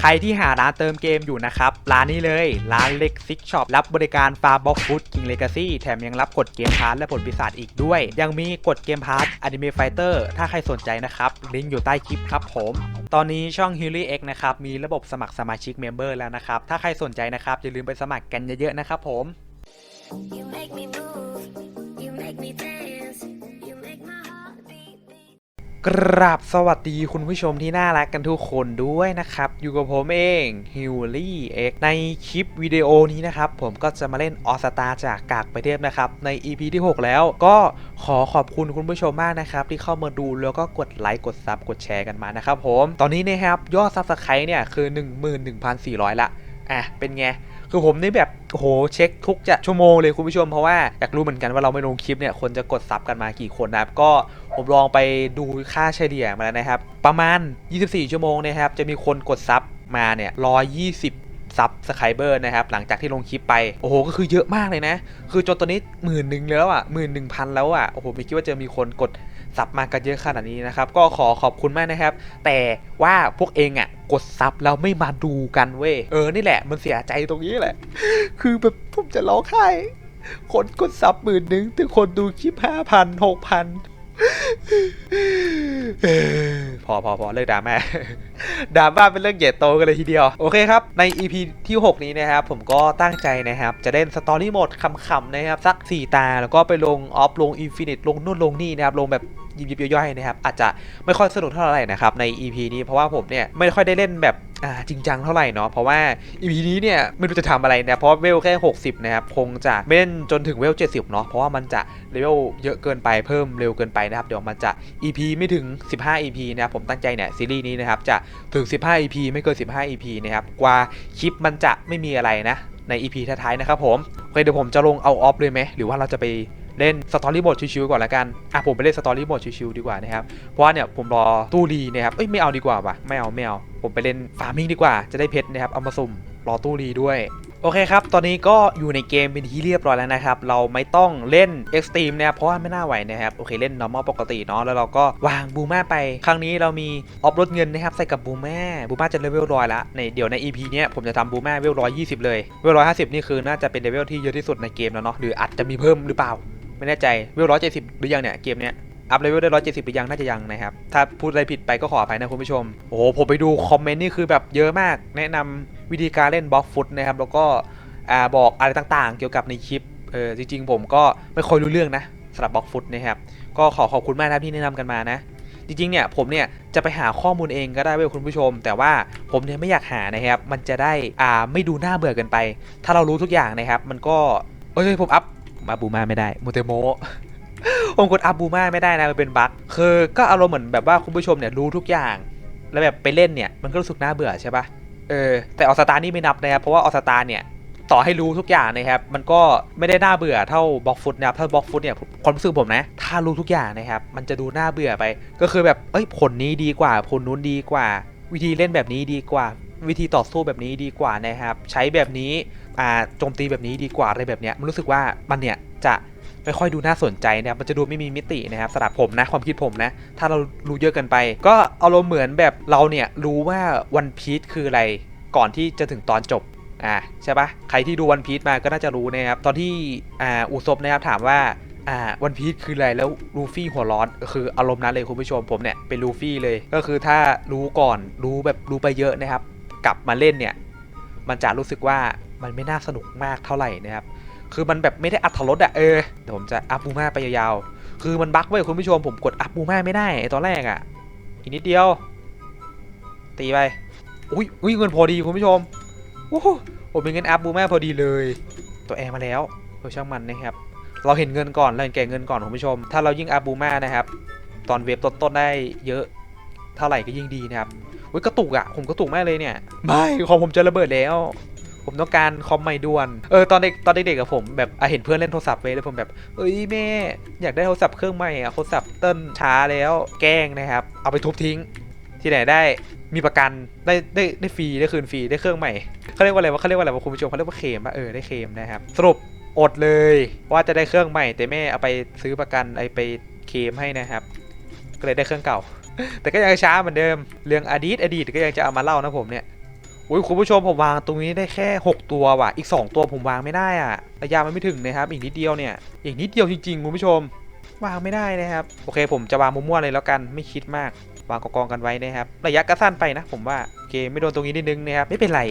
ใครที่หาร้านเติมเกมอยู่นะครับ ร้านนี้เลย ร้านเล็กซิกช็อปรับบริการฟาร์บ็อกฟุตคิงเลกาซี่แถมยังรับกดเกมพาร์ทและผลปีศาจอีกด้วย ยังมีกดเกมพาร์ทอนิเมะไฟเตอร์ถ้าใครสนใจนะครับ ลิงก์อยู่ใต้คลิปครับผมตอนนี้ช่อง h e a l y X นะครับ มีระบบสมัครสมาชิกเมมเบอร์แล้วนะครับ ถ้าใครสนใจนะครับ อย่าลืมไปสมัครกันเยอะๆนะครับผม You make me move, you make me dance, กราบสวัสดีคุณผู้ชมที่น่ารักกันทุกคนด้วยนะครับ อยู่กับผมเองฮิวลี่เอ็กในคลิปวิดีโอนี้นะครับ ผมก็จะมาเล่นออสตาจากกากไปเทพนะครับ ใน EP ที่ 6 แล้วก็ขอขอบคุณคุณผู้ชมมากนะครับ ที่เข้ามาดูแล้วก็กดไลค์กดซับกดแชร์กันมานะครับผมตอนนี้นะครับยอดซับสไครต์เนี่ยคือ 11,400 ละอะเป็นไงคือผมนี่แบบโอ้โหเช็คทุกจะชั่วโมงเลยคุณผู้ชมเพราะว่าอยากรู้เหมือนกันว่าเราไม่ลงคลิปเนี่ยคนจะกดซับกันมากี่คนนะครับก็ ผมลองไปดูค่าเฉลี่ยมาแล้วนะครับ ประมาณ 24 ชั่วโมงนะครับ จะมีคนกดซับมาเนี่ย120ซับสไครเบอร์นะครับ หลังจากที่ลงคลิปไป โอ้โห ก็คือเยอะมากเลยนะ คือจนตอนนี้หมื่นหนึ่งแล้วอะหมื่นหนึ่งพันแล้วอะ โอ้โห ไม่คิดว่าจะมีคนกดซับมากันเยอะขนาดนี้นะครับ ก็ขอขอบคุณมากนะครับ แต่ว่าพวกเองอะ กดซับแล้วไม่มาดูกันเว้ย เออ นี่แหละ มันเสียใจตรงนี้แหละ คือแบบผมจะร้องไห้ คนกดซับหมื่นหนึ่งแต่คนดูคลิปห้าพันหกพัน พอพอพอเลิกดราม่าดราม่าเป็นเรื่องใหญ่โตกันเลยทีเดียว โอเคครับ ใน EP ที่ 6 นี้นะครับ ผมก็ตั้งใจนะครับ จะเล่นสตอรี่โหมดขำๆนะครับ สัก 4 ตา แล้วก็ไปลงออฟลงอินฟินิตลงนู่นลงนี่นะครับ ลงแบบ ยิบๆย่อยๆนะครับอาจจะไม่ค่อยสนุกเท่าไหร่นะครับใน EP นี้เพราะว่าผมเนี่ยไม่ค่อยได้เล่นแบบจริงจังเท่าไหร่เนาะเพราะว่า EP นี้เนี่ยไม่รู้จะทำอะไรนะเพราะเวลแค่ 60 นะครับ คงจะไม่เล่นจนถึงเวล 70 เนาะเพราะว่ามันจะเลเวลเยอะเกินไปเพิ่มเร็วเกินไปนะครับ เดี๋ยวมันจะ EP ไม่ถึง 15 EP นะครับผมตั้งใจเนี่ยซีรีส์นี้นะครับจะถึง 15 EP ไม่เกิน 15 EP นะครับกว่าคลิปมันจะไม่มีอะไรนะใน EP ท้ายๆนะครับผมโอเคเดี๋ยวผมจะลงเอาออฟเลยไหมหรือว่าเราจะไป เล่นสตอรี่บทชิวๆก่อนละกันอะผมไปเล่นสตอรี่บทชิวๆดีกว่านะครับเพราะว่าเนี่ยผมรอตู้รีนะครับเอ้ยไม่เอาดีกว่าว่ะไม่เอาไม่เอาผมไปเล่นฟาร์มิงดีกว่าจะได้เพชรนะครับเอามาสุ่มรอตู้รีด้วยโอเคครับ ตอนนี้ก็อยู่ในเกมเป็นที่เรียบร้อยแล้วนะครับ เราไม่ต้องเล่น Extreme นะครับเพราะว่าไม่น่าไหวนะครับ โอเคเล่น normal ปกติเนาะ แล้วเราก็วางบูม่าไป ครั้งนี้เรามีออฟรถเงินนะครับ ใส่กับบูม่าบูม่าจะเลเวลร้อยละในเดี๋ยวใน EP เนี้ยผมจะทำบูม่าเวลร้อยยี่สิบเลย เวลร้อยห้าสิบนี่คือน่าจะเป็นเลเวลที่เยอะที่สุดในเกมแล้วเนาะ หรืออาจจะมีเพิ่มหรือเปล่า ไม่แน่ใจเวลร้อยเจ็ดสิบหรือยังเนี่ยเกมเนี้ยอัพเลเวลได้ร้อยเจ็ดสิบหรือยังน่าจะยังนะครับ ถ้าพูดอะไรผิดไปก็ขออภัยนะคุณผู้ชม โอ้โหผมไปดูคอมเมนต์นี่คือแบบเยอะมาก แนะนำวิธีการเล่นบล็อกฟุตนะครับ แล้วก็อ่าบอกอะไรต่างๆ เกี่ยวกับในคลิปเออจริง ๆ ผมก็ไม่ค่อยรู้เรื่องนะสำหรับบล็อกฟุตนะครับก็ขอขอบคุณมากนะที่แนะนำกันมานะ จริงๆเนี่ยผมเนี่ยจะไปหาข้อมูลเองก็ได้เว้ยคุณผู้ชม แต่ว่าผมเนี่ยไม่อยากหานะครับมันจะได้อ่าไม่ดูน่าเบื่อเกินไป ถ้าเรารู้ทุกอย่างนะครับ มันก็เอ้ยผมอัพ มาบูมาไม่ได้มูเตโมผมกดอัพบูมาไม่ได้นะมันเป็นบั๊กคือก็อารมณ์เหมือนแบบว่าคุณผู้ชมเนี่ยรู้ทุกอย่าง แล้วแบบไปเล่นเนี่ยมันก็รู้สึกน่าเบื่อใช่ปะเออแต่ออสตานี่ไม่นับนะครับเพราะว่าออสตาเนี่ยต่อให้รู้ทุกอย่างนะครับ มันก็ไม่ได้น่าเบื่อเท่าบล็อกฟุตนะครับถ้าบล็อกฟุตเนี่ยความรู้สึกผมนะ ถ้ารู้ทุกอย่างนะครับ มันจะดูน่าเบื่อไป ก็คือแบบ เอ้ย ผลนี้ดีกว่า ผลนู้นดีกว่า วิธีเล่นแบบนี้ดีกว่า วิธีต่อสู้แบบนี้ดีกว่านะครับ ใช้แบบนี้ โจมตีแบบนี้ดีกว่าอะไรแบบเนี้ยมันรู้สึกว่ามันเนี่ยจะไม่ค่อยดูน่าสนใจนะครับมันจะดูไม่มีมิตินะครับสำหรับผมนะความคิดผมนะ ถ้าเรารู้เยอะเกินไป ก็อารมณ์เหมือนแบบเราเนี่ยรู้ว่าวันพีชคืออะไรก่อนที่จะถึงตอนจบอ่าใช่ปะใครที่ดูวันพีชมาก็น่าจะรู้นะครับตอนที่อ่าอุซบนะครับถามว่าอ่าวันพีชคืออะไรแล้วลูฟี่หัวร้อนคืออารมณ์นั้นเลยคุณผู้ชมผมเนี่ยเป็นลูฟี่เลย ก็คือถ้ารู้ก่อนรู้แบบรู้ไปเยอะนะครับ กลับมาเล่นเนี่ย มันจะรู้สึกว่า มันไม่น่าสนุกมากเท่าไหร่นะครับ คือมันแบบไม่ได้อัธรสอะเออ เดี๋ยวผมจะอัพบูมาไปยาวๆ คือมันบั๊กไว้คุณผู้ชมผมกดอัพบูมาไม่ได้ตอนแรกอะอีกนิดเดียว ตีไป อุ้ยอุ้ยเงินพอดีคุณผู้ชมโอ้โหผมเป็นเงินอัพบูมาพอดีเลย ตัวแอร์มาแล้วเออช่างมันนะครับ เราเห็นเงินก่อนเราเห็นแก่เงินก่อนคุณผู้ชม ถ้าเรายิ่งอัพบูมานะครับ ตอนเวฟต้นๆได้เยอะเท่าไหร่ก็ยิ่งดีนะครับอุ้ยกระตุกอะผมกระตุกแมากเลยเนี่ย ไม่ของผมจะระเบิดแล้ว ผมต้องการคอมใหม่ด่วน เออตอนเด็กตอนเด็กๆกับผมแบบอะเห็นเพื่อนเล่นโทรศัพท์เว้ยแล้วผมแบบเอ้ยแม่อยากได้โทรศัพท์เครื่องใหม่อะโทรศัพท์เต้นช้าแล้วแกล้งนะครับ เอาไปทุบทิ้ง ที่ไหนได้มีประกันได้ได้ได้ฟรีได้คืนฟรีได้เครื่องใหม่เขาเรียกว่าอะไรวะเขาเรียกว่าอะไรวะคุณผู้ชมเขาเรียกว่าเคมปะเออได้เคมนะครับสรุปอดเลยว่าจะได้เครื่องใหม่ แต่แม่เอาไปซื้อประกันไอไปเคมให้นะครับ ก็เลยได้เครื่องเก่า แต่ก็ยังช้าเหมือนเดิม เรื่องอดีตอดีตก็ยังจะเอามาเล่านะผมเนี่ย อุ้ยคุณผู้ชมผมวางตรงนี้ได้แค่ 6 ตัวว่ะ อีก 2 ตัวผมวางไม่ได้อะระยะมันไม่ถึงนะครับ อีกนิดเดียวเนี่ย อีกนิดเดียวจริงๆคุณผู้ชม วางไม่ได้นะครับ โอเคผมจะวางมั่วๆเลยแล้วกันไม่คิดมาก วางกองกันไว้นะครับ ระยะก็สั้นไปนะ ผมว่าโอเคไม่โดนตรงนี้นิดนึงนะครับไม่เป็นไร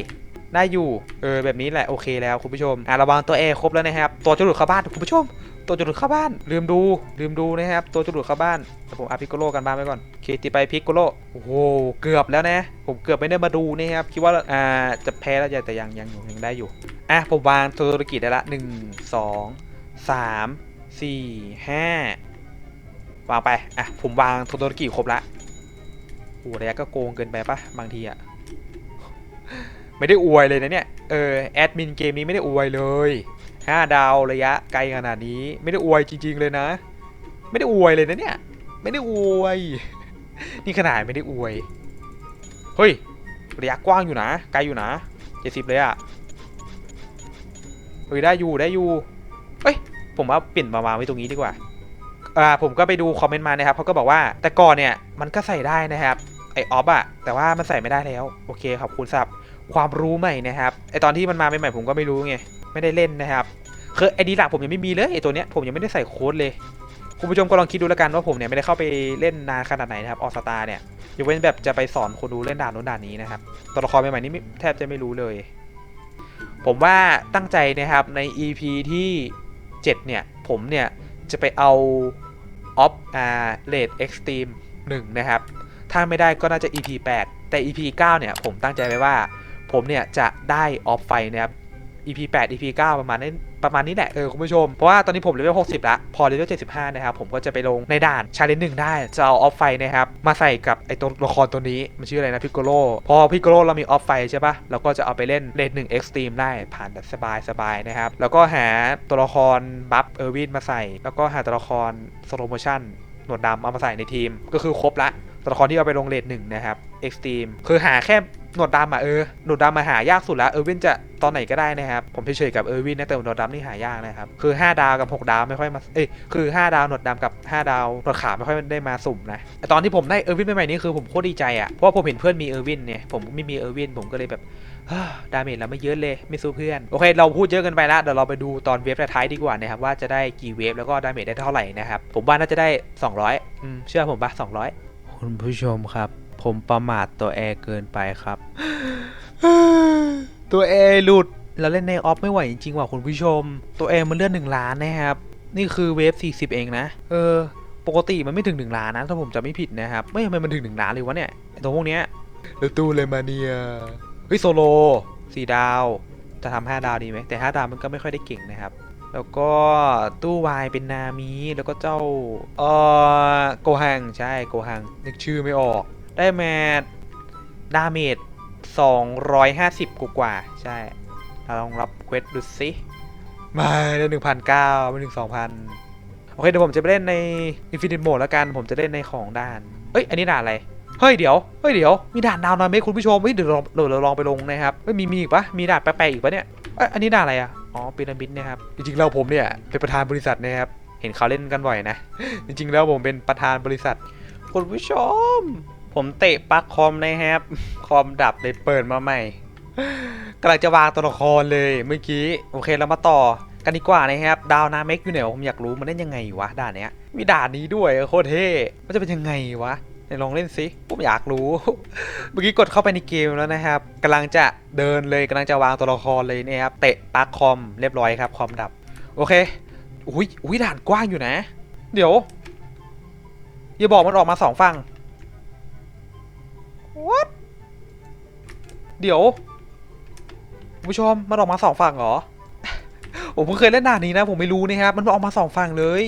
ได้อยู่ เออแบบนี้แหละโอเคแล้วคุณผู้ชมอะระวังตัวแอร์ครบแล้วนะครับ ตัวจะหลุดเข้าบ้านคุณผู้ชม ตัวจะหลุดเข้าบ้าน ลืมดู ลืมดูนะครับ ตัวจะหลุดเข้าบ้านเดี๋ยวผมอาพิโกโลกันบ้านไปก่อนเคตีไปพิกโกโลโอ้โห เกือบแล้วนะ ผมเกือบไม่ได้มาดูนะครับ คิดว่าอ่าจะแพ้แล้วแต่ยังยังอยู่ยังได้อยู่ อะ ผมวางตัวธุรกิจได้ละหนึ่งสองสามสี่ห้าวางไป อะ ผมวางตัวธุรกิจครบละโอ้ระยะก็โกงเกินไปปะบางทีอะไม่ได้อวยเลยนะเนี่ย เออ แอดมินเกมนี้ไม่ได้อวยเลย 5 ดาวระยะไกลขนาดนี้ ไม่ได้อวยจริง ๆ เลยนะ ไม่ได้อวยเลยนะเนี่ย ไม่ได้อวย นี่ขนาดไม่ได้อวย เฮ้ย ระยะกว้างอยู่นะ ไกลอยู่นะเจ็ดสิบเลยอะเฮ้ยได้อยู่ได้อยู่เอ้ย ผมว่าเปลี่ยนมาวางไว้ตรงนี้ดีกว่า อ่า ผมก็ไปดูคอมเมนต์มานะครับเขาก็บอกว่าแต่ก่อนเนี่ยมันก็ใส่ได้นะครับไอออฟอะแต่ว่ามันใส่ไม่ได้แล้ว โอเคขอบคุณสับความรู้ใหม่นะครับไอตอนที่มันมาใหม่ๆผมก็ไม่รู้ไง ไม่ได้เล่นนะครับคือไอดีหลักผมยังไม่มีเลยไอตัวเนี้ยผมยังไม่ได้ใส่โค้ดเลย คุณผู้ชมก็ลองคิดดูแล้วกันว่าผมเนี่ยไม่ได้เข้าไปเล่นนานขนาดไหนนะครับออสตาเนี่ยยกเว้นแบบจะไปสอนคนดูเล่นด่านโน้นด่านนี้นะครับตัวละครใหม่ๆนี่แทบจะไม่รู้เลย ผมว่าตั้งใจนะครับใน EP ที่7เนี่ยผมเนี่ยจะไปเอาออฟอ่าเลดเอ็กซ์ตรีม1นะครับ ถ้าไม่ได้ก็น่าจะ EP 8 แต่ EP 9เนี่ยผมตั้งใจไว้ว่าผมเนี่ยจะได้ออฟไฟนะครับ EP 8 EP 9 ประมาณนี้ประมาณนี้แหละเออคุณผู้ชม เพราะว่าตอนนี้ผมเลเวล60 ละ พอเลเวล75 นะครับ ผมก็จะไปลงในด่านชาเลนจ์หนึ่งได้ จะเอาออฟไฟนะครับ มาใส่กับไอตัวละครตัวนี้ มันชื่ออะไรนะพิกโกโลพอพิกโกโลเรามีออฟไฟใช่ปะเราก็จะเอาไปเล่นเลนหนึ่งเอ็กซ์ตรีมได้ผ่านแบบสบายสบายๆนะครับ แล้วก็หาตัวละครบัฟเออร์วินมาใส่ แล้วก็หาตัวละครสโลโมชั่นหนวดดำเอามาใส่ในทีม ก็คือครบละตัวละครที่เอาไปลงเลทหนึ่งนะครับเอ็กซ์ตรีมคือหาแค่ หนวดดำอะเออหนวดดำมาหายากสุดแล้วเออร์วินจะตอนไหนก็ได้นะครับผมเฉยๆกับเออร์วินนะแต่หนวดดำนี่หายากนะครับคือ 5 ดาวกับ 6 ดาวไม่ค่อยมาเอ้ยคือ 5 ดาวหนวดดำกับ 5 ดาวหนวดขาวไม่ค่อยได้มาสุ่มนะตตอนที่ผมได้เออร์วินใหม่ๆนี่คือผมโคตรดีใจอะเพราะว่าผมเห็นเพื่อนมีเออร์วินเนี่ยผมไม่มีเออร์วินผมก็เลยแบบดาเมจเราไม่เยอะเลยไม่สู้เพื่อน โอเค เราพูดเยอะเกินไปแล้วเดี๋ยวเราไปดูตอนเวฟท้ายดีกว่านะครับว่าจะได้กี่เวฟแล้วก็ดาเมจได้เท่าไหร่นะครับผมว่าน่าจะได้ 200อืมเชื่อผมปะ200 คุณผู้ชมครับ ผมประมาทตัวแอร์เกินไปครับ ตัวแอร์หลุด เราเล่นในออฟไม่ไหวจริงๆว่ะคุณผู้ชม ตัวแอร์มันเลื่อนหนึ่งล้านนะครับ นี่คือเวฟ40 เองนะ เออ ปกติมันไม่ถึง 1 ล้านนะ ถ้าผมจำไม่ผิดนะครับ ไม่ทำไมมันถึง 1 ล้านเลยวะเนี่ยไอ้ตัวพวกเนี้ยแล้วตู้เลยมาเนียเฮ้ยโซโลสี่ดาว จะทำห้าดาวดีไหมแต่ห้าดาวมันก็ไม่ค่อยได้เก่งนะครับแล้วก็ตู้วายเป็นนามิแล้วก็เจ้าเออโกฮังใช่โกฮังนึกชื่อไม่ออก ได้แมทดาเมจ250 กว่ากว่าๆใช่ เราลองรับเควสดูสิมาได้หนึ่งพันเก้าไม่ถึงสองพันโอเค เดี๋ยวผมจะไปเล่นใน Infinite Mode แล้วกัน ผมจะเล่นในของด่าน เอ้ย อันนี้ด่านอะไร เฮ้ย เดี๋ยว เฮ้ย เดี๋ยว มีด่านดาวนาเมฆคุณผู้ชม เฮ้ย เดี๋ยวเราเดี๋ยวเราลองไปลงนะครับเฮ้ย มี มีอีกปะมีด่านแปลกๆอีกปะเนี่ยเอ้ยอันนี้ด่านอะไรอะ อ๋อพีระมิดนะครับ จริงๆ แล้วผมเนี่ย เป็นประธานบริษัทนะครับ เห็นเขาเล่นกันบ่อยนะ จริงๆ แล้วผมเป็นประธานบริษัท คุณผู้ชม ผมเตะปลั๊กคอมนะครับ คอมดับเลยเปิดมาใหม่กำลังจะวางตัวละครเลยเมื่อกี้ โอเคเรามาต่อกันดีกว่านะครับดาวนาเมกอยู่ไหนผมอยากรู้มันเล่นยังไงวะด่านเนี้ยมีด่านนี้ด้วยโคตรเท่มันจะเป็นยังไงวะไหนลองเล่นสิผมอยากรู้ เมื่อกี้กดเข้าไปในเกมแล้วนะครับกำลังจะเดินเลยกำลังจะวางตัวละครเลยนี่ยครับเตะปลั๊กคอมเรียบร้อยครับคอมดับ โอเคอุ้ยอุ้ยด่านกว้างอยู่นะ เดี๋ยวอย่าบอกมันออกมาสองฝั่ง What เดี๋ยวคุณผู้ชมมันออกมาสองฝั่งเหรอ ผมเพิ่งเคยเล่นด่านนี้นะ ผมไม่รู้นะครับ มันออกมาสองฝั่งเลย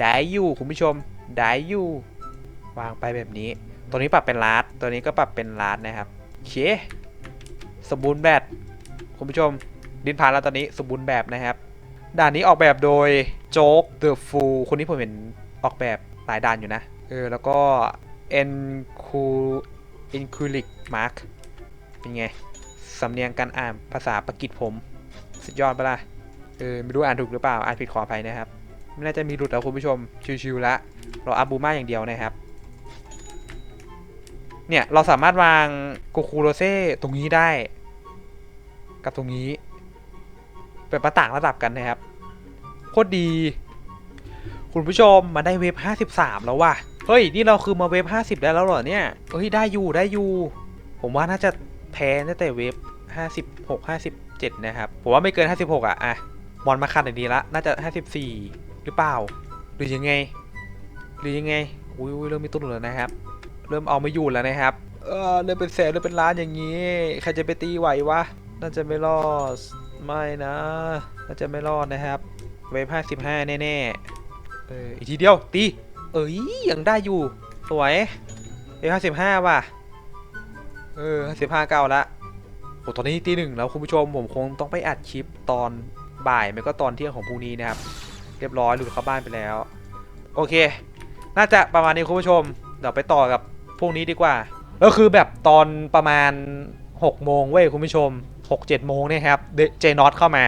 ได้อยู่คุณผู้ชม ได้อยู่ วางไปแบบนี้ ตัวนี้ปรับเป็นลาดตัวนี้ก็ปรับเป็นลาดนะครับโอเคสมบูรณ์แบบคุณผู้ชม ดินผ่านแล้วตอนนี้สมบูรณ์แบบนะครับด่านนี้ออกแบบโดยโจ๊กเดอะฟูคนนี้ผมเห็นออกแบบหลายด่านอยู่นะ เออ แล้วก็เอ็นคู อ็นคูลิกมาร์คเป็นไง สำเนียงการอ่านภาษาปากีสผม สุดยอดปะล่ะ เออ ไม่รู้อ่านถูกหรือเปล่า อ่านผิดขออภัยนะครับ ไม่น่าจะมีหลุดแล้วคุณผู้ชม ชิวๆละเราอาบูมาอย่างเดียวนะครับ เนี่ย เราสามารถวางโกคูโรเซ่ตรงนี้ได้ กับตรงนี้เป็นมาต่างระดับกันนะครับ โคตรดี คุณผู้ชมมาได้เวฟ53 แล้วว่ะ เฮ้ย นี่เราคือมาเวฟ50ได้แล้วเหรอเนี่ยเฮ้ย ได้อยู่ได้อยู่ ผมว่าน่าจะแพ้ตั้งแต่เวฟ56 57นะครับ ผมว่าไม่เกิน56อะ อะมอนมาคันหนดีละ น่าจะ54หรือเปล่า หรือยังไง หรือยังไง อุ้ยเริ่มมีตุ้นแล้วนะครับ เริ่มเอาไม่อยู่แล้วนะครับ เออเริ่มเป็นแสนเริ่มเป็นล้านอย่างนี้ ใครจะไปตีไหววะ น่าจะไม่รอด ไม่นะ น่าจะไม่รอดนะครับ เวฟ55แน่ๆ เออ อีกทีเดียว ตี เอ้ยยังได้อยู่ สวยเวฟ55ว่ะ เออ55เก้าละโอ้ตอนนี้ตีหนึ่งแล้วคุณผู้ชมผมคงต้องไปอัดคลิปตอนบ่ายไม่ก็ตอนเที่ยงของพรุ่งนี้นะครับ เรียบร้อยหลุดเข้าบ้านไปแล้ว โอเค น่าจะประมาณนี้คุณผู้ชม เดี๋ยวไปต่อกับพวกนี้ดีกว่า ก็คือแบบตอนประมาณ6โมงเว้ยคุณผู้ชม6-7โมงเนี่ยครับเจนอตเข้ามา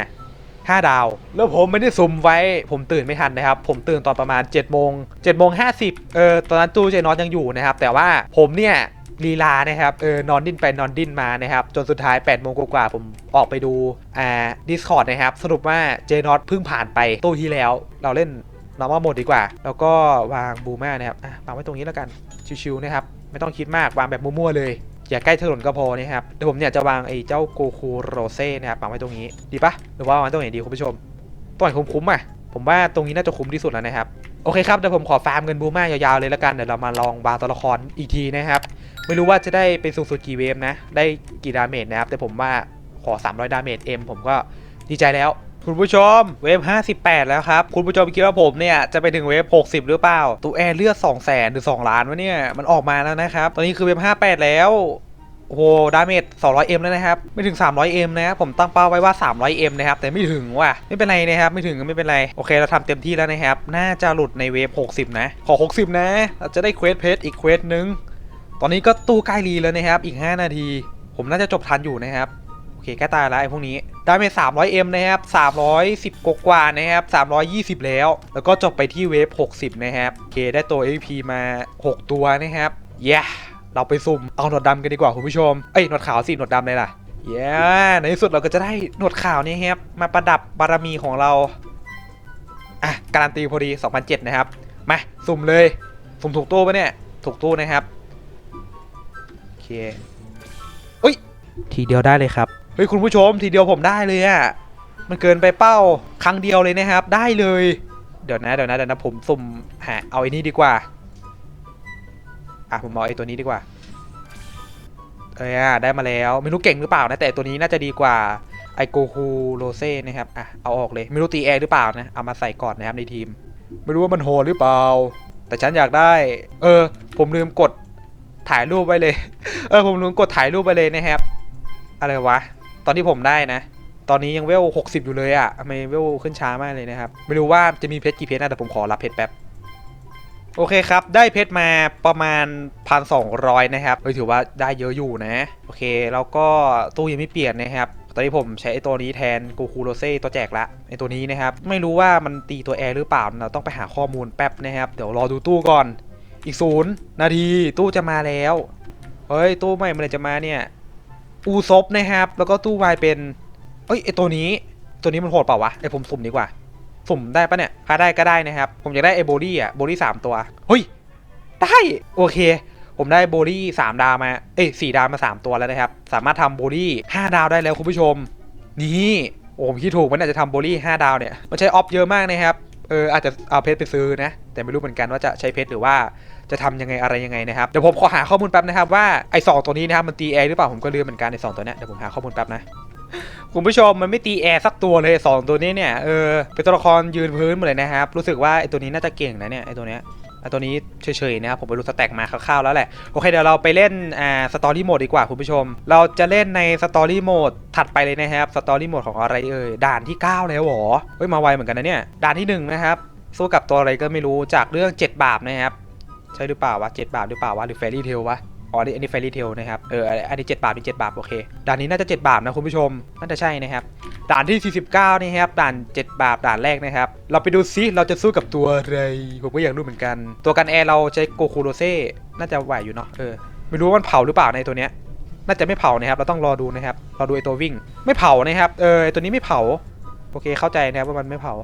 5 ดาว แล้วผมไม่ได้ซุ่มไว้ ผมตื่นไม่ทันนะครับ ผมตื่นตอนประมาณ7โมง7โมง50เออตอนนั้นตู้เจนอตยังอยู่นะครับ แต่ว่าผมเนี่ยลีลานะครับ เออนอนดิ้นไปนอนดิ้นมานะครับ จนสุดท้าย8โมงกว่าผมออกไปดูอ่า Discord นะครับ สรุปว่าเจนอตเพิ่งผ่านไปตู้ที่แล้ว เราเล่น normal mode ดีกว่า แล้วก็วางบูม่านะครับอะวางไว้ตรงนี้แล้วกัน ชิวๆนะครับ ไม่ต้องคิดมาก วางแบบมั่วๆเลย อย่าใกล้ถนนก็พอนะครับเดี๋ยวผมเนี่ยจะวางไอ้เจ้าโกคูโรเซ่นะครับวางไว้ตรงนี้ดีปะหรือว่าวางตรงไหนดีคุณผู้ชมตรงไหนคุ้มๆอะผมว่าตรงนี้น่าจะคุ้มที่สุดแล้วนะครับโอเคครับเดี๋ยวผมขอฟาร์มเงินบูม่ายาวๆเลยล้วกันเดี๋ยวเรามาลองวางตัวละครอีกทีนะครับไม่รู้ว่าจะได้เป็นสูงสุดกี่เวฟนะได้กี่ดาเมจนะครับแต่ผมว่าขอ 300 ดาเมจเอ็มผมก็ดีใจแล้ว คุณผู้ชมเวฟ 58 แล้วครับ คุณผู้ชมคิดว่าผมเนี่ยจะไปถึงเวฟ 60 หรือเปล่า ตัวแอร์เลือด 2 0 0 0 0หรือ 2 ล้านวะเนี่ย มันออกมาแล้วนะครับ ตอนนี้คือเวฟ 58 แล้วโอ้โห ดาเมจ 200M แล้วนะครับ ไม่ถึง 300M นะครับผมตั้งเป้าไว้ว่า 300M นะครับ แต่ไม่ถึงว่ะ ไม่เป็นไรนะครับ ไม่ถึงก็ไม่เป็นไร โอเค เราทำเต็มที่แล้วนะครับ น่าจะหลุดในเวฟ 60 นะ ขอ 60 นะ เราจะได้เควสเพชรอีกเควสหนึงตอนนี้ก็ตู้ใกล้รีแล้วนะครับ อีก 5 นาที ผมน่าจะจบทันอยู่นะครับ เคใกล้ตายแล้วไอ้พวกนี้ดาเมจ 300M นะครับ310กกว่านะครับ320แล้ว แล้วก็จบไปที่เวฟ60นะครับโอเคได้ตัว AP มา6ตัวนะครับเย้เราไปซุ่มเอาหนวดดำกันดีกว่าคุณผู้ชมเอ้ยหนวดขาวสิหนวดดำเลยล่ะเย้ในที่สุดเราก็จะได้หนวดขาวนี่ครับมาประดับบารมีของเราอะการันตีพอดี2007นะครับมาสุ่มเลย สุ่มถูกตู้ปะเนี่ยถูกตู้นะครับโอเคอุ้ยทีเดียวได้เลยครับ เฮ้ยคุณผู้ชมทีเดียวผมได้เลยอะมันเกินไปเป้าครั้งเดียวเลยนะครับ ได้เลย เดี๋ยวนะเดี๋ยวนะเดี๋ยวนะผมสุ่มหาเอาไอ้นี่ดีกว่าอะผมเอาไอ้ตัวนี้ดีกว่าเอออะได้มาแล้วไม่รู้เก่งหรือเปล่านะแต่ตัวนี้น่าจะดีกว่าไอโกคูโรเซ่นะครับอะเอาออกเลยไม่รู้ตีแอร์หรือเปล่านะเอามาใส่ก่อนนะครับในทีม ไม่รู้ว่ามันโหดหรือเปล่า แต่ฉันอยากได้ เออ ผมลืมกดถ่ายรูปไว้เลย เออผมลืมกดถ่ายรูปไปเลยนะครับ อะไรวะ ตอนที่ผมได้นะ ตอนนี้ยังเวล 60 อยู่เลยอะ่ะทำไมเวลขึ้นช้ามากเลยนะครับ ไม่รู้ว่าจะมีเพชรกี่เพชรนะแต่ผมขอรับเพชรแป๊บ โอเคครับ ได้เพชรมาประมาณ 1,200 นะครับเฮ้ยถือว่าได้เยอะอยู่นะ โอเค แล้วก็ตู้ยังไม่เปลี่ยนนะครับตอนนี้ผมใช้ไอ้ตัวนี้แทนกูคูโรเซ่ตัวแจกละไอ้ตัวนี้นะครับ ไม่รู้ว่ามันตีตัวแอร์หรือเปล่าเราต้องไปหาข้อมูลแป๊บนะครับ เดี๋ยวรอดูตู้ก่อน อีกศูนย์นาทีตู้จะมาแล้ว เฮ้ย ตู้ใหม่เมื่อไหร่จะมาเนี่ย อูซบนะครับ แล้วก็ตู้วายเป็น เอ้ยไอตัวนี้ ตัวนี้มันโหดเปล่าวะไอผมสุ่มดีกว่า สุ่มได้ปะเนี่ยถ้าได้ก็ได้นะครับ ผมอยากได้ไอโบดี้อะโบดี้สามตัว เฮ้ย ได้ โอเค ผมได้โบดี้สามดาวมา เอ้ยสี่ดาวมาสามตัวแล้วนะครับ สามารถทำโบดี้ห้าดาวได้แล้วคุณผู้ชม นี่ โอ้ผมคิดถูกมันอาจจะทำโบลี่5ดาวเนี่ย มันใช้ออฟเยอะมากนะครับ เอออาจจะเอาเพชรไปซื้อนะ แต่ไม่รู้เหมือนกันว่าจะใช้เพชรหรือว่าจะทำยังไงอะไรยังไงนะครับเดี๋ยวผมขอหาข้อมูลแป๊บนะครับว่าไอ้สองตัวนี้นะครับมันตีแอร์หรือเปล่าผมก็ลืมเหมือนกันไอ้สองตัวเนี้ยเดี๋ยวผมหาข้อมูลแป๊บนะคุณผู้ชมมันไม่ตีแอร์สักตัวเลยสองตัวนี้เนี่ยเออเป็นตัวละครยืนพื้นหมดเลยนะครับรู้สึกว่าไอ้ตัวนี้น่าจะเก่งนะเนี่ยไอ้ตัวเนี้ย ตัวนี้เฉยๆนะครับผมไปดูสแต็กมาคร่าวๆแล้วแหละ โอเคเดี๋ยวเราไปเล่นอ่าสตอรี่โหมดดีกว่าคุณผู้ชม เราจะเล่นในสตอรี่โหมดถัดไปเลยนะครับสตอรี่โหมดของอะไรเอ่ยด่านที่ 9 แล้วหรอเฮ้ยมาไวเหมือนกันนะเนี่ยด่านที่หนึ่งนะครับสู้กับตัวอะไรก็ไม่รู้จากเรื่อง 7 บาปนะครับใช่หรือเปล่าวะเจ็ดบาปหรือเปล่าวะหรือแฟรี่เทลวะ อ๋ออันนี้อันนี้แฟรีเทลนะครับ เออ อันนี้เจ็ดบาปนี่เจ็ดบาปโอเค ด่านนี้น่าจะ7บาปนะคุณผู้ชม น่าจะใช่นะครับ ด่านที่ 49นี่ครับ ด่าน7บาปด่านแรกนะครับ เราไปดูซิ เราจะสู้กับตัวอะไร ผมก็อยากรู้เหมือนกัน ตัวกันแอร์เราใช้โกคูโรเซ่ น่าจะไหวอยู่เนาะ เออ ไม่รู้ว่ามันเผาหรือเปล่าในตัวเนี้ย น่าจะไม่เผานะครับ เราต้องรอดูนะครับรอดูไอตัววิ่ง ไม่เผานะครับ เออ ตัวนี้ไม่เผา โอเค เข้าใจนะครับว่ามันไม่เผา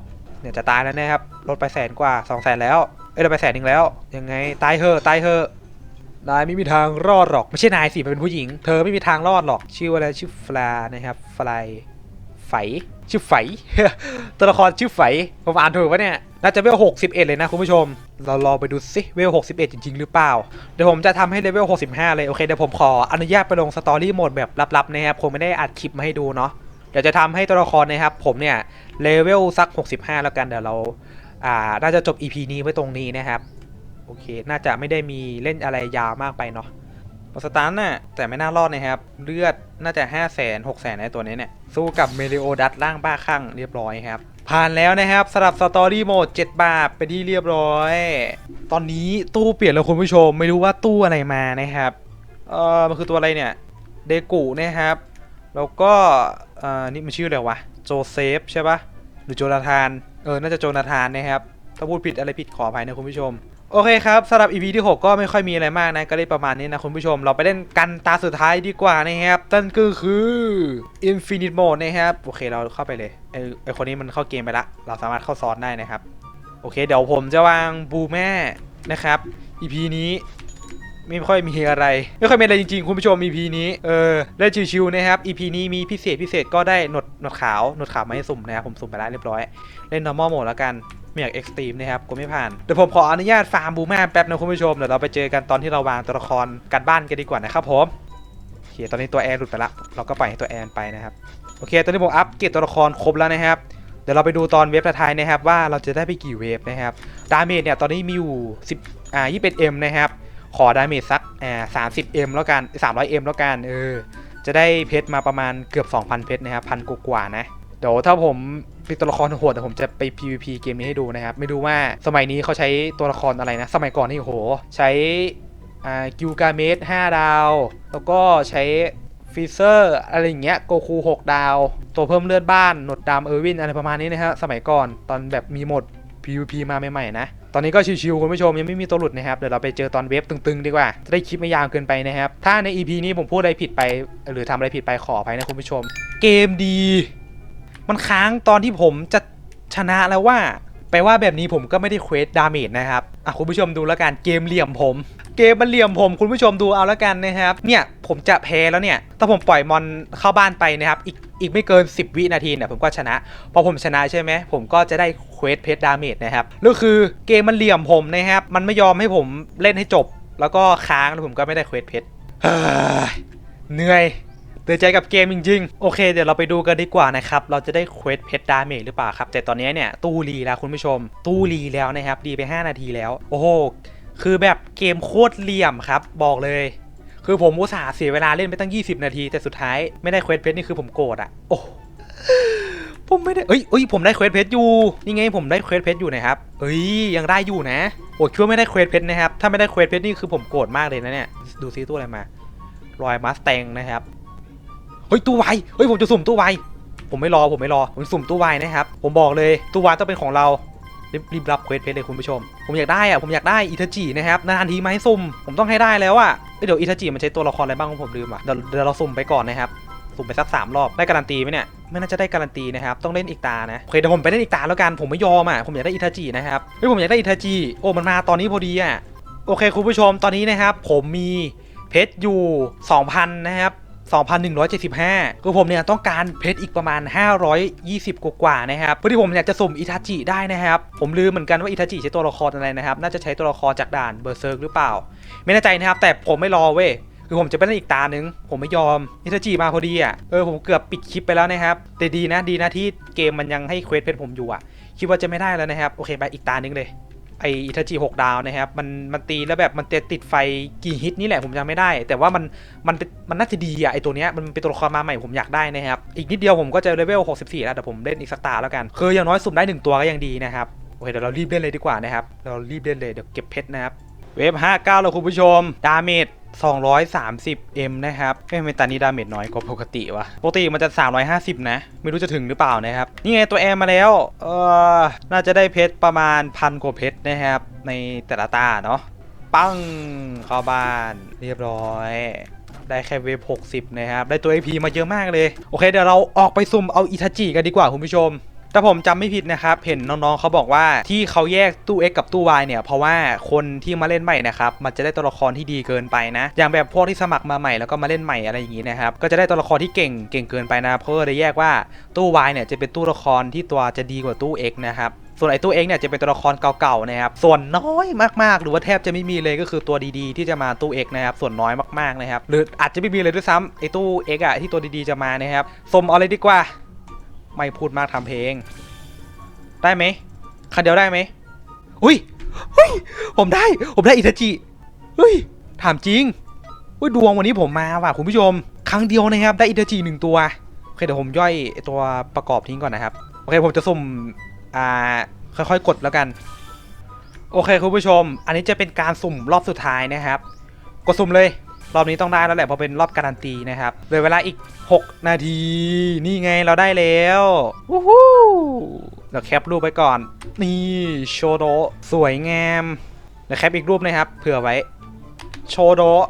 เนี่ยจะตายแล้วนะครับ ลดไปแสนกว่า2 0 0แสนแล้ว เอ้ยเราไปแสนหนึ่งแล้ว ยังไง ตายเถอะ ตายเถอะ นายไม่มีทางรอดหรอก ไม่ใช่นายสิมันเป็นผู้หญิง เธอไม่มีทางรอดหรอก ชื่อว่าอะไรชื่อฟลานะครับฟลายไฝชื่อไฝตัวละครชื่อไฝผมอ่านถูกปะเนี่ยน่าจะเวล61 เลยนะคุณผู้ชม เราลอไปดูสิเวล61 จริง ๆ หรือเปล่า เดี๋ยวผมจะทำให้เลเวล65 เลย โอเค เดี๋ยวผมขออนุญาตไปลงสตอรี่โหมดแบบลับๆนะครับผมไม่ได้อัดคลิปมาให้ดูเนาะเดี๋ยวจะทำให้ตัวละครนะครับ ผมเนี่ยเลเวลสัก 65 แล้วกันเดี๋ยวเราอ่าน่าจะจบ EP นี้ไว้ตรงนี้นะครับ โอเค น่าจะไม่ได้มีเล่นอะไรยาวมากไปเนาะบอสตันน่ะแต่ไม่น่ารอดนะครับ เลือดน่าจะ 5 0 0 0 0 0 6 0 0 0 0ในตัวนี้เนี่ย สู้กับเมลิโอดัตร่างบ้าคลั่งเรียบร้อยครับ ผ่านแล้วนะครับสำหรับสตอรี่โหมด 7 บาทไปที่เรียบร้อย ตอนนี้ตู้เปลี่ยนแล้วคุณผู้ชม ไม่รู้ว่าตู้อะไรมานะครับ เออมันคือตัวอะไรเนี่ย เดกูนะครับ แล้วก็เอ่อนี่มันชื่ออะไรวะ โจเซฟใช่ปะหรือโจนาธาน เออ น่าจะโจนาธานนะครับ ถ้าพูดผิดอะไรผิดขออภัยนะคุณผู้ชม โอเคครับสำหรับ EP ที่ 6 ก็ไม่ค่อยมีอะไรมากนะ ก็เลยประมาณนี้นะคุณผู้ชม เราไปเล่นกันตาสุดท้ายดีกว่านะครับนั่นก็คือ Infinite Mode นะครับ โอเคเราเข้าไปเลยไอไอคนนี้มันเข้าเกมไปละ เราสามารถเข้าซ้อนได้นะครับ โอเค เดี๋ยวผมจะวางบูแม่นะครับ EP นี้ไม่ค่อยมีอะไร ไม่ค่อยมีอะไรจริงๆ คุณผู้ชม EP นี้ เออเล่นชิวๆนะครับ EP นี้มีพิเศษพิเศษก็ได้หนวดหนวดขาวหนวดขาวมาให้สุ่มนะครับผมสุ่มไปแล้วเรียบร้อย เล่น normal mode แล้วกัน ไม่อยาก extreme นะครับกูไม่ผ่านเดี๋ยวผมขออนุญาตฟาร์มบูมาแป๊บนะคุณผู้ชมเดี๋ยวเราไปเจอกันตอนที่เราวางตัวละครกันบ้านกันดีกว่านะครับผมโอเคตอนนี้ตัวแอร์หลุดไปละเราก็ปล่อยให้ตัวแอร์ไปนะครับโอเคตอนนี้ผมอัปเกรดตัวละครครบแล้วนะครับเดี๋ยวเราไปดูตอนเวฟท้ายนะครับว่าเราจะได้ไปกี่เวฟนะครับดาเมจเนี่ยตอนนี้มีอยู่10อ่า 21M นะครับขอดาเมจสักอ่า 30M แล้วกัน 300M แล้วกันเออจะได้เพชรมาประมาณเกือบ 2,000 เพชรนะครับพันกว่านะ เดี๋ยวถ้าผมเป็นตัวละครโหดเดี๋ยวผมจะไป PVP เกมนี้ให้ดูนะครับ ไม่รู้ว่าสมัยนี้เขาใช้ตัวละครอะไรนะ สมัยก่อนนี่โห ใช้อ่ากิวกาเมส5ดาว แล้วก็ใช้ฟีเซอร์อะไรอย่างเงี้ยโกคู6 ดาว ตัวเพิ่มเลือดบ้านหนวดดำเออร์วินอะไรประมาณนี้นะฮะสมัยก่อนตอนแบบมีหมด PVP มาใหม่ๆนะ ตอนนี้ก็ชิวๆคุณผู้ชมยังไม่มีตัวหลุดนะครับ เดี๋ยวเราไปเจอตอนเวฟตึงๆ ดีกว่า จะได้คลิปไม่ยาวเกินไปนะครับ ถ้าใน EP นี้ผมพูดอะไรผิดไป หรือทำอะไรผิดไปขออภัยนะคุณผู้ชม เกมดี มันค้างตอนที่ผมจะชนะแล้วว่าแปลว่าแบบนี้ผมก็ไม่ได้เควสดาเมจนะครับอะคุณผู้ชมดูแล้วกันเกมเหลี่ยมผม เกมมันเหลี่ยมผม คุณผู้ชมดูเอาแล้วกันนะครับ เนี่ยผมจะแพ้แล้วเนี่ยถ้าผมปล่อยมอนเข้าบ้านไปนะครับ อีกอีกไม่เกิน 10 วินาทีเนี่ยผมก็ชนะ พอผมชนะใช่ไหมผมก็จะได้เควสเพชรดาเมจนะครับแล้วคือเกมมันเหลี่ยมผมนะครับ มันไม่ยอมให้ผมเล่นให้จบ แล้วก็ค้างแล้วผมก็ไม่ได้เควสเพชรเฮ้ยเหนื่อย เตือนใจกับเกมจริงๆ โอเค เดี๋ยวเราไปดูกันดีกว่านะครับ เราจะได้เควสเพชรดาเมจหรือเปล่าครับ แต่ตอนนี้เนี่ย ตู้รีแล้วคุณผู้ชม ตู้รีแล้วนะครับ ดีไป 5 นาทีแล้ว โอ้โห คือแบบเกมโคตรเหลี่ยมครับ บอกเลย คือผมอุตส่าห์เสียเวลาเล่นไปตั้ง 20 นาที แต่สุดท้ายไม่ได้เควสเพชรนี่คือผมโกรธอะโอ้ผมไม่ได้เอ้ยเอ้ย ผมได้เควสเพชรอยู่ นี่ไงผมได้เควสเพชรอยู่นะครับ เอ้ย ยังได้อยู่นะ โอ้คิดว่าไม่ได้เควสเพชรนะครับ ถ้าไม่ได้เควสเพชรนี่คือผมโกรธมากเลยนะเนี่ย ดูซิตู้อะไรมา รอยมาสแตงนะครับ ฮ้ยตู้ไวเฮ้ยผมจะสุ่มตู้ไวผมไม่รอผมไม่รอผมสุ่มตู้ไวนะครับผมบอกเลยตู้ไวต้องเป็นของเรารีบรีบรับเควสเพชรเลยคุณผู้ชม ผมอยากได้อะผมอยากได้อิทาจินะครับนานทีมาให้สุ่มผมต้องให้ได้แล้วอะเดี๋ยวอิทาจิมันใช้ตัวละครอะไรบ้างผมลืมว่ะเดี๋ยวเดี๋ยวเราสุ่มไปก่อนนะครับสุ่มไปสักสามรอบได้การันตีไหมเนี่ยไม่น่าจะได้การันตีนะครับต้องเล่นอีกตานะโอเคเดี๋ยวผมไปเล่นอีกตาแล้วกันผมไม่ยอมอะผมอยากได้อิทาจินะครับเฮ้ยผมอยากได้อิทาจิโอ้มันมาตอนนี้พอดีอะโอเคคุณผู้ชมตอนนี้นะครับผมมีเพชรอยู่ 2,000 นะครับ 2,175คือผมเนี่ยต้องการเพชรอีกประมาณ 520 กว่าๆนะครับเพื่อที่ผมอยากจะสุ่มอิทาจิได้นะครับ ผมลืมเหมือนกันว่าอิทาจิใช้ตัวละครอะไรนะครับ น่าจะใช้ตัวละครจากด่านเบอร์เซิร์กหรือเปล่า ไม่แน่ใจนะครับ แต่ผมไม่รอเว้ยคือผมจะไปเล่นอีกตาหนึ่งผมไม่ยอมอิทาจิมาพอดีอะเออผมเกือบปิดคลิปไปแล้วนะครับ แต่ดีนะดีนะที่เกมมันยังให้เควสเพชรผมอยู่อะคิดว่าจะไม่ได้แล้วนะครับโอเคไปอีกตาหนึ่งเลย ไออิทาจิหกดาวนะครับมันมันตีแล้วแบบมันจะติดไฟกี่ฮิตนี่แหละผมจำไม่ได้ แต่ว่ามันมันมันน่าจะดีอะไอตัวเนี้ยมันเป็นตัวละครมาใหม่ผมอยากได้นะครับ อีกนิดเดียวผมก็จะเลเวล64 แล้วแต่ผมเล่นอีกสักตาแล้วกันคืออย่างน้อยสุ่มได้หนึ่งตัวก็ยังดีนะครับโอเคเดี๋ยวเรารีบเล่นเลยดีกว่านะครับเรารีบเล่นเลยเดี๋ยวเก็บเพชรนะครับเวฟ59แล้วคุณผู้ชมดาเมจ 230M นะครับไม่เป็นตานี้ดาเมจน้อยกว่าปกติวะปกติมันจะ 350 นะ ไม่รู้จะถึงหรือเปล่านะครับ นี่ไงตัวแอมมาแล้ว เออน่าจะได้เพชรประมาณพันกว่าเพชรนะครับ ในแต่ละตาเนาะ ปังเข้าบ้านเรียบร้อย ได้แค่เวฟ60 นะครับ ได้ตัว AP มาเยอะมากเลย โอเค เดี๋ยวเราออกไปซุ่มเอาอิทาจิกันดีกว่าคุณผู้ชม ถ้าผมจำไม่ผิดนะครับ เห็นน้องๆเขาบอกว่าที่เขาแยกตู้ X กับตู้ Y เนี่ย เพราะว่าคนที่มาเล่นใหม่นะครับมันจะได้ตัวละครที่ดีเกินไปนะ อย่างแบบพวกที่สมัครมาใหม่แล้วก็มาเล่นใหม่อะไรอย่างงี้นะครับ ก็จะได้ตัวละครที่เก่งเก่งเกินไปนะเพราะว่าได้แยกว่าตู้ Y เนี่ยจะเป็นตู้ละครที่ตัวจะดีกว่าตู้ X นะครับส่วนไอ้ตู้ X เนี่ยจะเป็นตัวละครเก่าๆนะครับ ส่วนน้อยมากๆ หรือว่าแทบจะไม่มีเลยก็คือตัวดีๆ ที่จะมาตู้ X นะครับ ส่วนน้อยมากๆนะครับ หรืออาจจะไม่มีเลยด้วยซ้ำไอ้ตู้ X อะที่ตัวดีๆจะมานะครับสมเอาเลยดีกว่า ไม่พูดมากทำเพลง ได้ไหมคันเดียวได้ไหมอุ้ยเฮ้ยผมได้ ผมได้อิทาจิเฮ้ยถามจริงเฮ้ยดวงวันนี้ผมมาว่ะคุณผู้ชม ครั้งเดียวนะครับ ได้อิทาจิหนึ่งตัวโอเคเดี๋ยวผมย่อยตัวประกอบทิ้งก่อนนะครับโอเคผมจะสุ่มอ่าค่อยๆ กดแล้วกัน โอเคคุณผู้ชม อันนี้จะเป็นการสุ่มรอบสุดท้ายนะครับ กดสุ่มเลย รอบนี้ต้องได้แล้วแหละเพราะเป็นรอบการันตีนะครับเหลือเวลาอีก 6 นาที นี่ไงเราได้แล้ววู้ฮู้เดี๋ยวแคปรูปไปก่อน นี่โชโดะสวยงามเดี๋ยวแคปอีกรูปนะครับ เผื่อไว้ โชโดะ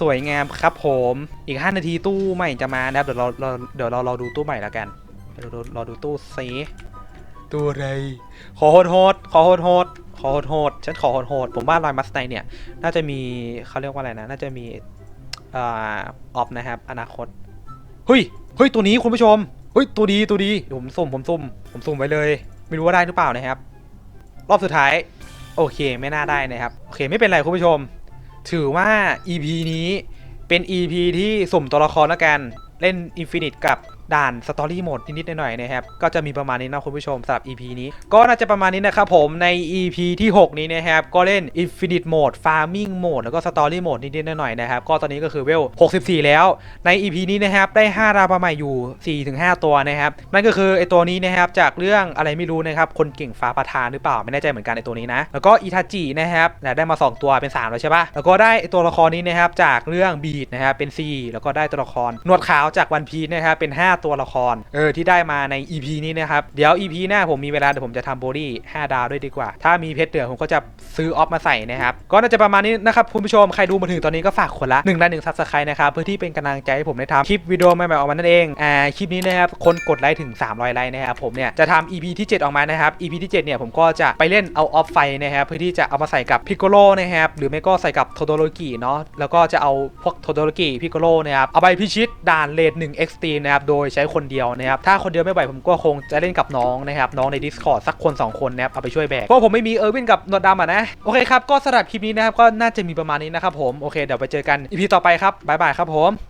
สวยงามครับผม อีก 5 นาทีตู้ใหม่จะมานะครับ เดี๋ยวเราเราเดี๋ยวเรารอดูตู้ใหม่แล้วกันเดี๋ยวเรารอดูตู้ซีตู้อะไร ขอโหดโหดขอโหดโหดขอโหดโหดฉันขอโหดโหดผมว่าลอยมัสไนเนี่ย น่าจะมีเขาเรียกว่าอะไรนะ น่าจะมีอ่าออฟนะครับ อนาคต เฮ้ย เฮ้ย ตัวนี้คุณผู้ชม เฮ้ย ตัวดี ตัวดีเดี๋ยวผมสุ่ม ผมสุ่ม ผมสุ่มไว้เลย ไม่รู้ว่าได้หรือเปล่านะครับ รอบสุดท้าย โอเค ไม่น่าได้นะครับ โอเค ไม่เป็นไรคุณผู้ชม ถือว่า EP นี้เป็น EP ที่สุ่มตัวละครแล้วกัน เล่น Infinite กับ ด่านสตอรี่โหมดนิดๆหน่อยๆนะครับ ก็จะมีประมาณนี้นะคุณผู้ชมสำหรับ EP นี้ ก็น่าจะประมาณนี้นะครับผมใน EP ที่ 6 นี้นะครับ ก็เล่น Infinite Mode Farming Mode แล้วก็ Story Mode นิดๆหน่อยๆนะครับ ก็ตอนนี้ก็คือเวล 64 แล้ว ใน EP นี้นะครับ ได้5ดาวมาใหม่อยู่ 4-5 ตัวนะครับ นั่นก็คือไอตัวนี้นะครับ จากเรื่องอะไรไม่รู้นะครับ คนเก่งฟ้าประธานหรือเปล่าไม่แน่ใจเหมือนกันไอตัวนี้นะ แล้วก็อิทาจินะครับได้มา 2 ตัวเป็น 3 แล้วใช่ปะแล้วก็ได้ตัวละครนี้นะครับจากเรื่องบีดนะครับเป็น 4 แล้วก็ได้ตัวละครหนวดขาวจากวันพีนะครับเป็น 5ตัวละคร เออที่ได้มาใน EP นี้นะครับ เดี๋ยว EP หน้าผมมีเวลาเดี๋ยวผมจะทำโบดี้5ดาวด้วยดีกว่า ถ้ามีเพชรเดือผมก็จะซื้อออฟมาใส่นะครับ ก็น่าจะประมาณนี้นะครับคุณผู้ชมใครดูมาถึงตอนนี้ก็ฝากคนละ1ละ1ซับสไครต์นะครับเพื่อที่เป็นกำลังใจให้ผมได้ทำคลิปวิดีโอใหม่ๆออกมานั่นเองอ่าคลิปนี้นะครับคนกดไลค์ถึง 300ไลค์นะครับผมเนี่ยจะทำ EP ที่ 7 ออกมานะครับ EP ที่ 7 เนี่ยผมก็จะไปเล่นเอาออฟไฟนะครับเพื่อที่จะเอามาใส่กับพิกโกโลนะครับหรือไม่ก็ใส่กับโทโดโรกิเนาะแล้วก็จะเอาพวกโทโดโรกิพิกโกโลนะครับเอาไปพิชิตด่านเลด1 Extreme นะครับโดยใช้คนเดียวนะครับถ้าคนเดียวไม่ไหวผมก็คงจะเล่นกับน้องนะครับน้องใน Discord สักคน 2 คนนะครับเอาไปช่วยแบกเพราะผมไม่มีเออร์วินกับหนวดดำอะนะโอเคครับก็สำหรับคลิปนี้นะครับก็น่าจะมีประมาณนี้นะครับผมโอเคเดี๋ยวไปเจอกันอีพีต่อไปครับบ๊ายบายครับผม